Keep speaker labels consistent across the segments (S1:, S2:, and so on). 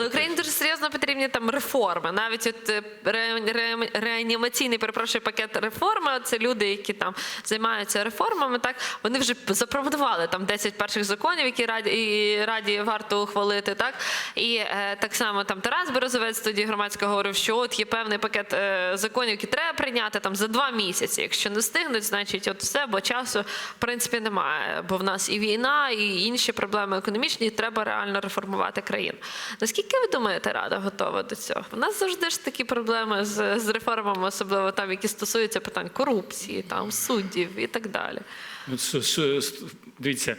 S1: Але Україні дуже серйозно потрібні там реформи. Навіть от е, ре- ре- реанімаційний перепрошую пакет реформи. Це люди, які там займаються реформами. Так вони вже запропонували там 10 перших законів, які раді і раді варто ухвалити. Так і е, так само там Тарас Березовець тоді громадсько говорив, що от є певний пакет е, законів, які треба прийняти там за два місяці. Якщо не встигнуть, значить от все, бо часу в принципі немає. Бо в нас і війна, і інші проблеми економічні, і треба реально реформувати країну. Наскільки ви думаєте, рада готова до цього? У нас завжди ж такі проблеми з, з реформами, особливо там, які стосуються питань корупції, там суддів і так далі.
S2: Ну, Дивіться,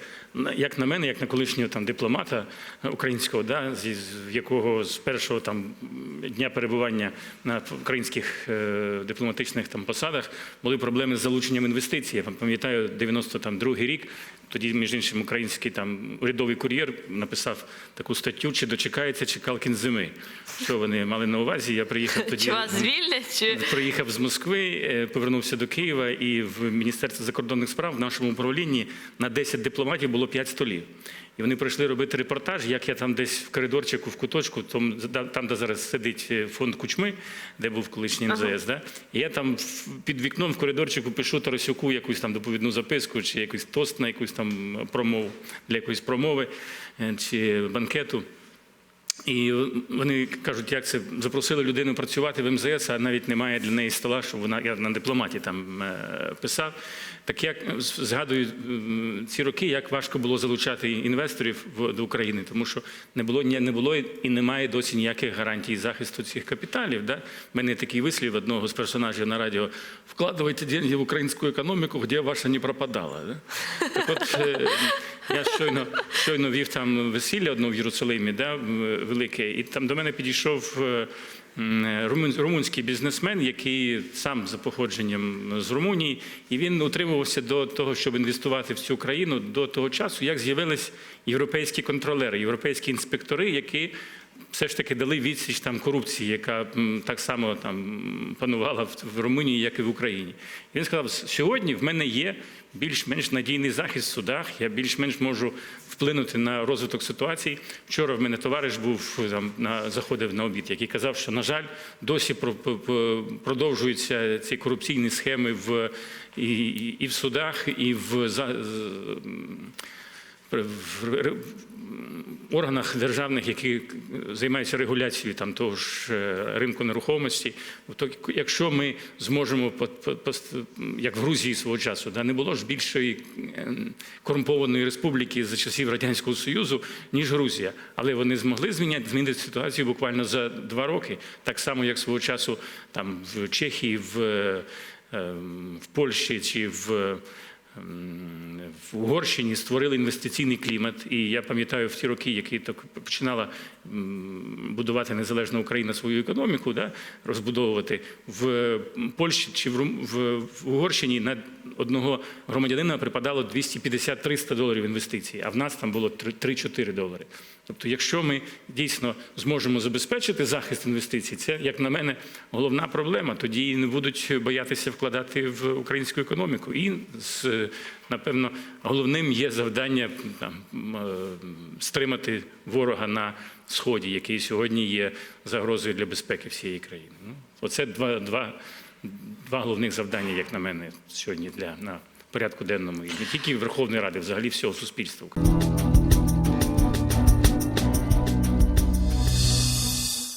S2: як на мене, як на колишнього там дипломата українського, да, з якого з першого там дня перебування на українських е, дипломатичних там посадах були проблеми з залученням інвестицій. Я пам'ятаю 92-й рік. Тоді, між іншим, український там урядовий кур'єр написав таку статтю, чи дочекається чекалкін зими. Що вони мали на увазі? Я приїхав тоді.
S1: Чи вас звільнять? Чи
S2: Приїхав з Москви, е, повернувся до Києва, і в Міністерстві закордонних справ в нашому управлінні на 10 дипломатів було 5 столів. І вони прийшли робити репортаж, як я там десь в коридорчику, в куточку, там, там де зараз сидить е, фонд Кучми, де був колишній МЗС. Да? І я там під вікном в коридорчику пишу Тарасюку якусь там доповідну записку, чи якийсь тост на якусь там промову для якоїсь промови е, чи банкету. І вони кажуть, як це запросили людину працювати в МЗС, а навіть немає для неї стола, щоб вона я на дипломаті там е, писав. Так як згадую ці роки, як важко було залучати інвесторів в- до України, тому що не було ні- не було і немає досі ніяких гарантій захисту цих капіталів. Да? У мене такий вислів одного з персонажів на радіо: вкладайте деньги в українську економіку, де ваша не пропадала. Да? Так от е, я щойно, щойно вів там весілля одно в Єрусалимі, да, велике, і там до мене підійшов е, румунський бізнесмен, який сам за походженням з Румунії, і він утримувався до того, щоб інвестувати в цю країну до того часу, як з'явились європейські контролери, європейські інспектори, які все ж таки дали відсіч там корупції, яка так само там панувала в- Румунії, як і в Україні. І він сказав: сьогодні в мене є більш-менш надійний захист в судах. Я більш-менш можу вплинути на розвиток ситуації. Вчора в мене товариш був там на заходив на обід, який казав, що на жаль, досі про- про- про- продовжуються ці корупційні схеми в і, і, в судах, і в за- в органах державних, які займаються регуляцією там того ж е, ринку нерухомості. То якщо ми зможемо як в Грузії свого часу, да не було ж більшої е, корумпованої республіки за часів радянського союзу, ніж Грузія, але вони змогли зміняти змінити ситуацію буквально за два роки, так само як свого часу там в Чехії, в, е, ем, в Польщі чи в. В Угорщині створили інвестиційний клімат, і я пам'ятаю в ті роки, які так починала будувати незалежна Україна свою економіку, да, розбудовувати. В Польщі чи в, в, в Угорщині на одного громадянина припадало 250-300 доларів інвестицій, а в нас там було 3-4 долари. Тобто, якщо ми дійсно зможемо забезпечити захист інвестицій, це, як на мене, головна проблема. Тоді не будуть боятися вкладати в українську економіку. І з напевно головним є завдання там е, стримати ворога на сході, який сьогодні є загрозою для безпеки всієї країни. Ну, оце два, два, два головних завдання, як на мене, сьогодні для на порядку денному і не тільки Верховної Ради, взагалі всього суспільства.